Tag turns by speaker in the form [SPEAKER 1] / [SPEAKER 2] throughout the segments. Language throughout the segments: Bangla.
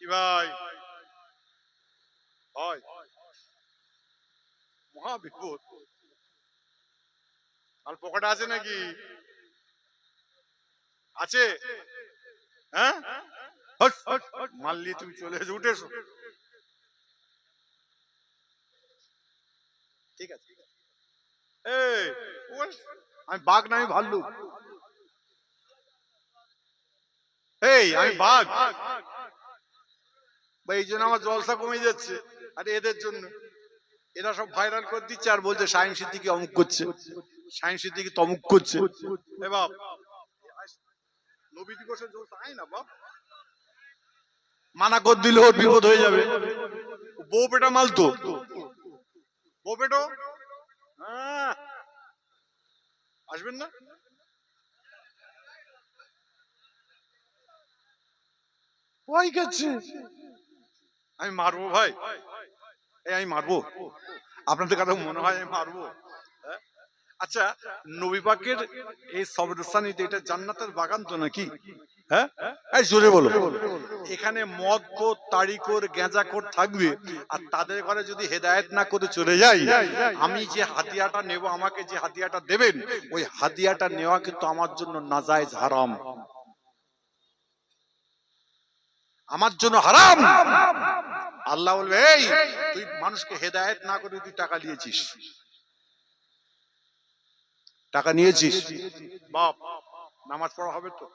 [SPEAKER 1] কি ভাই? হয় মহা বিপদ। আর পকেটে আছে নাকি? আছে? হ্যাঁ? মারলি তুমি চলে এসে, উঠে ঠিক আছে আমি বাঘ না, আমি ভাল্লুক। এই, আমি বাঘ। বা এই জন্য আমার জলসা কমে যাচ্ছে। আর এদের জন্য। এরা সব ভাইরাল করে দিচ্ছে আর বলছে সাইন সিদ্দিকি অমুক করছে। সাইন সিদ্দিকি তমুক করছে। বাপ। মানা কর দিলে ওর বিপদ হয়ে যাবে। বউ পেটা মাল তো। বউ পেটো হ্যাঁ। আসবেন না? ওই গেছে? আমি মারবো ভাই। এই আমি মারবো। আপনাদের কথা মনে হয় আমি মারবো? হ্যাঁ? আচ্ছা নবী পাকের এই সবরস্থানিতে এটা জান্নাতের বাগান তো নাকি? হ্যাঁ? এই জোরে বলো। এখানে মদ কোর তারিকোর গেঁজাখোর থাকবে আর তাদের ঘরে যদি হেদায়েত না করে চলে যাই, আমি যে হাতিয়াটা নেব, আমাকে যে হাতিয়াটা দেবেন, ওই হাতিয়াটা নেওয়া কিন্তু আমার জন্য নাজায়েজ হারাম। আমার জন্য হারাম! আল্লাহ বলবে এই তুই মানুষকে হেদায়েত না করে তুই টাকা নিয়েছিস টাকা নিয়েছিস? বাপ নামাজ পড়া হবে তো।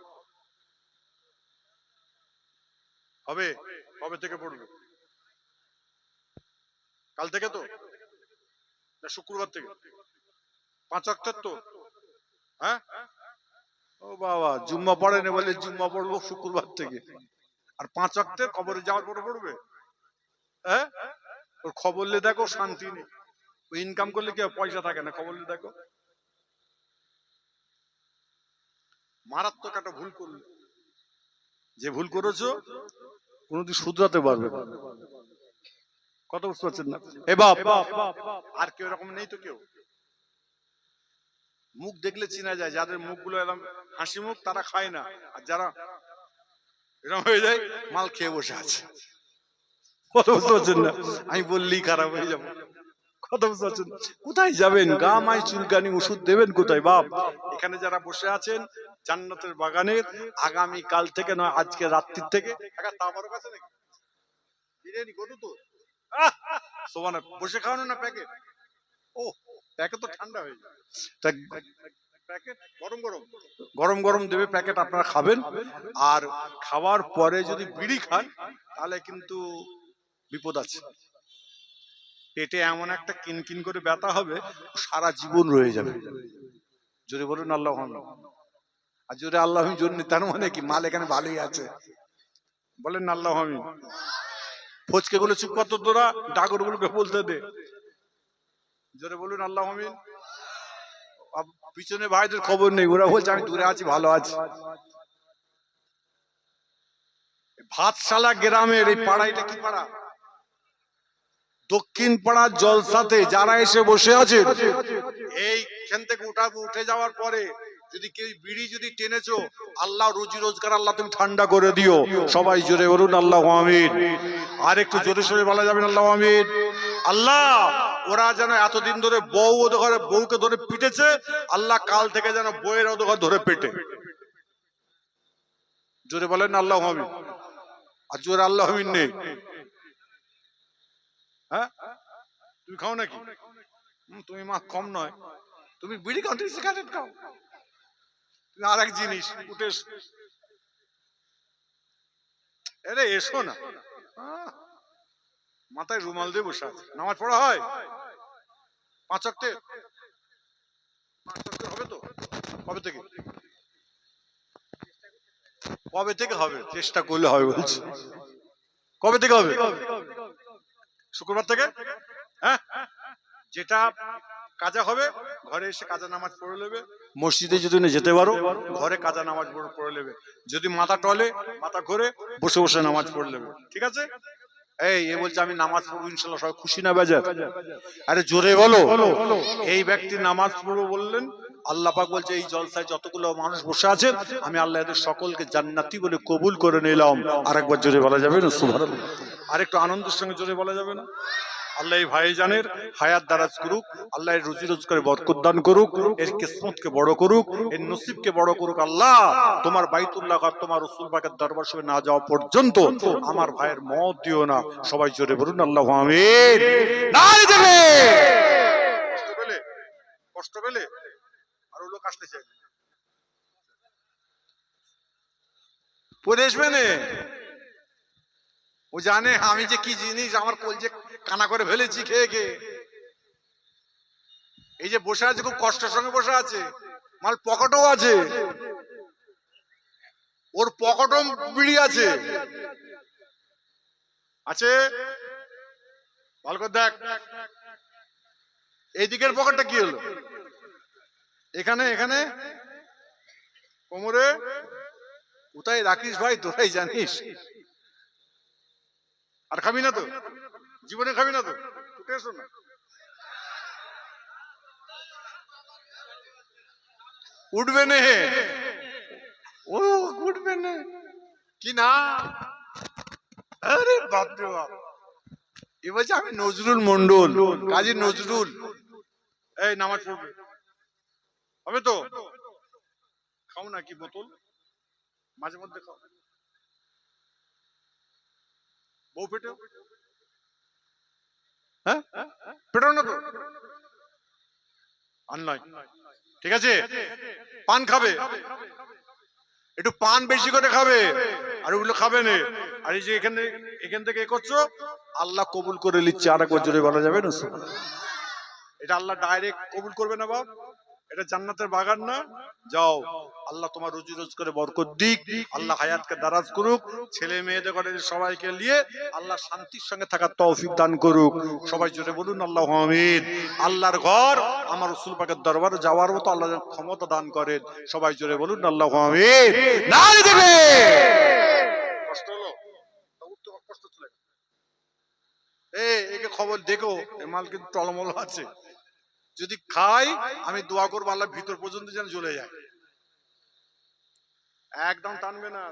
[SPEAKER 1] হবে কবে থেকে পড়বে? কাল থেকে তো? না শুক্রবার থেকে। পাঁচ অক্টার তো। হ্যাঁ? ও বাবা জুম্মা পড়েনি বলে জুম্মা পড়ব শুক্রবার থেকে। আর পাঁচ অক্টের কবরে যাওয়ার পরে পড়বে? হ্যাঁ? ওর খবর লে দেখো শান্তি নেই। ওই ইনকাম করলে কি? পয়সা থাকে না খবর লে দেখো। মারাত্মক একটা ভুল করলে। যে ভুল করেছ কোনোদিন শুধরাতে পারবে। কথা বুঝতে পারছেন না? এ বাপ! আর কেউ এরকম নেই তো কেউ। মুখ দেখলে চেনা যায় যাদের মুখগুলো এরকম হাসি মুখ তারা খায় না। আর যারা এরকম হয়ে যায় মাল খেয়ে বসে আছে। কথা বুঝতে না? আমি বললেই খারাপ হয়ে যাব। কথা বুঝতে পারছেন কোথায় যাবেন? গা মাই চুলকানি ওষুধ দেবেন কোথায়? বাপ এখানে যারা বসে আছেন জান্নাতের বাগানের আগামী কাল থেকে নয় আজকে রাত্রির থেকে। তাবারও কাছে নাকি? বিরিয়ানি কত তো! সোমানা বসে খাওয়ানো না প্যাকেট? ও প্যাকেট তো ঠান্ডা হয়ে যায় গরম গরম। গরম গরম দেবে প্যাকেট আপনারা খাবেন। আর খাওয়ার পরে যদি বিড়ি খান তাহলে কিন্তু বিপদ আছে। পেটে এমন একটা কিনকিন করে ব্যথা হবে সারা জীবন রয়ে যাবে। জোরে বলুন আল্লাহ আর জোরে আল্লাহ জন্য তার মানে কি? মাল এখানে ভালোই আছে। বলেন আল্লাহ আমি ফচকে গুলো চুপ কত তোরা ডাগর গুলোকে বলতে দে। জোরে বলুন আল্লাহ আমিন পিছনে ভাইদের খবর নেই ওরা বলছে আমি দূরে আছি ভালো আছি। ভাতশালা গ্রামের এই পাড়া এটা কি পাড়া? দক্ষিণ পাড়ার জলসাতে যারা এসে বসে আছে এইখান থেকে উঠা উঠে যাওয়ার পরে যদি কেউ বিড়ি যদি টেনেছো, আল্লাহ রুজি রোজগার আল্লাহ তুমি ঠান্ডা করে দিও। সবাই জোরে বলুন, আল্লাহ আমিন। আর একটু জোরে সোরে বলা যাবেন আল্লাহ আমিন। আল্লাহ, ওরা যেন এতদিন ধরে বউ ওদের বউকে ধরে পিটেছে, আল্লাহ কাল থেকে যেন বউয়ের ওদের ধরে পেটে। জোরে বলেন, আল্লাহ আমিন। আর জোরে আল্লাহ আমিন নেই। হ্যাঁ? তুমি খাও নাকি? তুমি মা, কম নয়। তুমি বিড়ি তুমি সিগারেট খাও। তুমি আর এক জিনিস, উঠে। এরে এসো না। মাথায় রুমাল দিয়ে বসে আছে। নামাজ পড়া হয়? পাঁচ পাঁচ অক্টে হবে তো? কবে থেকে? কবে থেকে হবে? চেষ্টা করলে হবে বলছি। কবে থেকে হবে? শুক্রবার থেকে? হ্যাঁ? যেটা কাজা হবে ঘরে এসে কাজা নামাজ পড়ে নেবে। মসজিদে যদি না যেতে পারো ঘরে কাজা নামাজ পড়ে পড়ে নেবে। যদি মাথা টলে মাথা ঘুরে বসে বসে নামাজ পড়ে নেবে। ঠিক আছে? এই এ বলছে আমি নামাজ পড়ব ইনশাল্লাহ সবাই খুশি না বাজার? আরে জোরে বলো। এই ব্যক্তি নামাজ পড়ব বললেন আল্লাহ পাক বলছে এই জলসায় যতগুলো মানুষ বসে আছে আমি আল্লাহ এদের সকলকে জান্নাতি বলে কবুল করে নিলাম। আরেকবার জোরে বলা যাবে না? সুবহানাল্লাহ। আরেকটু আনন্দের সঙ্গে জোরে বলা যাবে না। আল্লাহ ভাইজানের হায়াত দারাজ করুক, আল্লাহ এর রুজি রোজগারে বরকত দান করুক, এর কিসমতকে বড় করুক, এর নসিবকে বড় করুক। আল্লাহ, তোমার বাইতুল্লাহ তোমার রসুল দরবার সবে না যাওয়া পর্যন্ত আমার ভাইয়ের মত দিও না। সবাই জোরে বলুন, আল্লাহ আমিন। কষ্ট পেলে? আর লোক আসতে চাই পরে আসবে নে? ও জানে আমি যে কি জিনিস আমার কলজে কানা করে ফেলেছি খেয়ে খেয়ে। এই যে বসে আছে, খুব কষ্টের সঙ্গে বসে আছে। মাল পকেটও আছে। ওর পকেটও বিড়ি আছে। আছে? ভালো করে দেখ। এই দিকের পকেটটা কি হলো? এখানে এখানে? কোমরে? কোথায় রাখিস ভাই? তোরাই জানিস। আর খাবি না তো? জীবনে খাবি না তো? উঠে এসো না উঠবে নে ও, উঠবে নে। কি না? আরে বাপরে বাপ। এ বলছে আমি নজরুল মন্ডল কাজী নজরুল। এই নামাজ পড়বে। হবে তো? খাও না কি বোতল? মাঝে মধ্যে খাও। বউ পেটে হ্যাঁ? তো? ঠিক আছে? পান খাবে। একটু পান বেশি করে খাবে। আর ওগুলো খাবে না। আর এই যে এখানে এখান থেকে এ করছ, আল্লাহ কবুল করে নিচ্ছে। আর একবার জোরে বলা যাবে না? এটা আল্লাহ ডাইরেক্ট কবুল করবে না বাপ। এটা জান্নাতের বাগান না। যাও, আল্লাহ তোমার রুজি রোজ করে বরকত দিক। আল্লাহ হায়াতকে দারাজ করুক, ছেলে মেয়েদের করে সবাইকে নিয়ে আল্লাহ শান্তির সঙ্গে থাকার তৌফিক দান করুক। সবাই জোরে বলুন, আল্লাহ আমিন। আল্লাহর ঘর, আমার রসুল পাকের দরবারে যাওয়ার মতো আল্লাহ ক্ষমতা দান করেন। সবাই জোরে বলুন, আল্লাহ আমিন। নারী দেবে! কষ্ট হলো? কষ্ট নাকি? এ একে খবর দেখো মাল কিন্তু টলমল আছে। যদি খাই আমি দোয়া করব আল্লাহ ভিতর পর্যন্ত যেন জ্বলে যায়। একদম টানবে না।